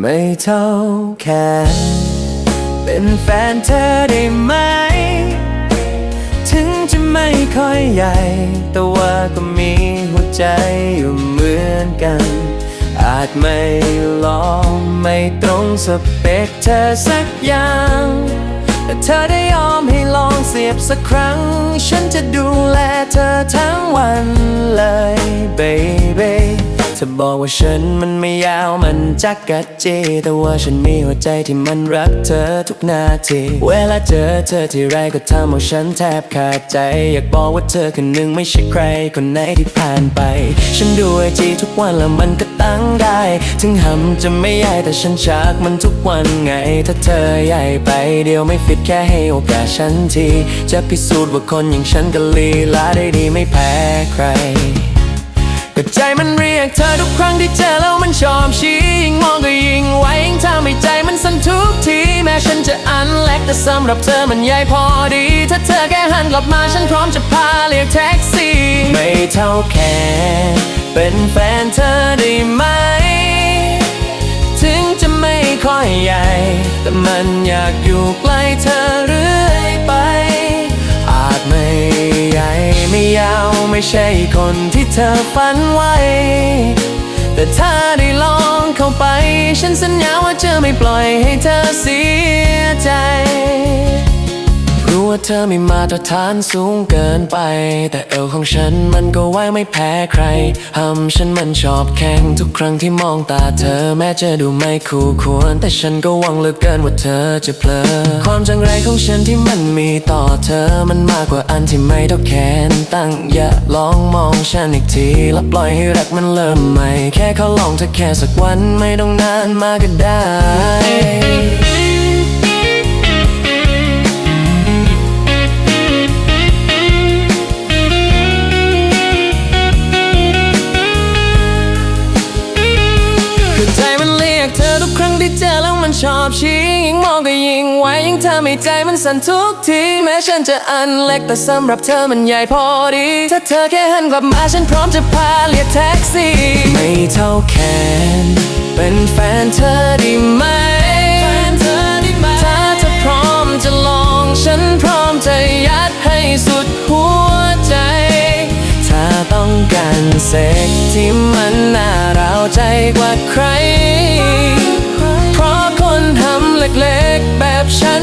ม่เท่าแขนเป็นแฟนเธอได้ไหม ถึงจะไม่ค่อยใหญ่ แต่ว่าก็มีหัวใจอยู่เหมือนกัน อาจไม่ลองไม่ตรงสเปคเธอสักอย่างแต่เธอได้ยอมให้ลองเสียบสักครั้ง ฉันจะดูแลเธอทั้งวันเลย ว่าฉันมันไม่ยาวมันจักกัดจีแต่ว่าฉันมีหัวใจที่มันรักเธอทุกนาที เวลาเจอเธอที่ไรก็ทำเอาฉันแทบขาดใจ อยากบอกว่าเธอคนหนึ่งไม่ใช่ใครคนไหนที่ผ่านไป ฉันดูไอจีทุกวันแล้วมันก็ตั้งได้ ถึงหำจะไม่ใหญ่แต่ฉันชักมันทุกวันไง ถ้าเธอใหญ่ไปเดียวไม่ฟิตแค่ให้โอกาสฉันที จะพิสูจน์ว่าคนอย่างฉันก็ลีลาได้ดีไม่แพ้ใคร ก็ใจมันเรียกเธอทุกครั้งที่เจอแล้วมันชอบชี้ยิ่งมองก็ยิ่งไว้ยิ่งทำให้ใจมันสั่นทุกที แม้ฉันจะอันเล็กแต่สำหรับเธอมันใหญ่พอดี ถ้าเธอแค่หันกลับมาฉันพร้อมจะพาเรียกแท็กซี่ ไม่เท่าแค่เป็นแฟนเธอได้ไหม ถึงจะไม่ค่อยใหญ่ แต่มันอยากอยู่ใกล้เธอเรื่อ ไม่ใช่คนที่เธอฝันไว้ แต่ถ้าได้ลองเข้าไป ฉันสัญญาว่าจะไม่ปล่อยให้เธอเสียใจ ว่าเธอไม่มาตรฐานสูงเกินไป แต่เอวของฉันมันก็ไว้ไม่แพ้ใครหำฉันมันชอบแข่งทุกครั้งที่มองตาเธอแม้จะดูไม่คู่ควร แต่ฉันก็หวังเหลือเกินว่าเธอจะเพลอความจังไรของฉันที่มันมีต่อเธอมันมากกว่าอันที่ไม่เท่าแขนตั้งอย่าลองมองฉันอีกทีแล้วปล่อยให้รักมันเริ่มใหม่ แค่เขาลองเธอแค่สักวันไม่ต้องนานมากก็ได้ อทุกครั้งที่เจอแล้วมันชอบชี้ยิ่งมองก็ยิ่งไว้ยิ่งทำให้ใจมันสั่นทุกที แม้ฉันจะอันเล็กแต่สำหรับเธอมันใหญ่พอดี ถ้าเธอแค่หันกลับมาฉันพร้อมจะพาเรียกแท็กซี่ ไม่เท่าแขนเป็นแฟนเธอได้ไหมถ้าเธอพร้อมจะลองฉันพร้อมจะยัดให้สุดหัวใจถ้าต้องการเซ็กที่มันน่าเราใจกว่าใคร เล็กๆ แบบฉัน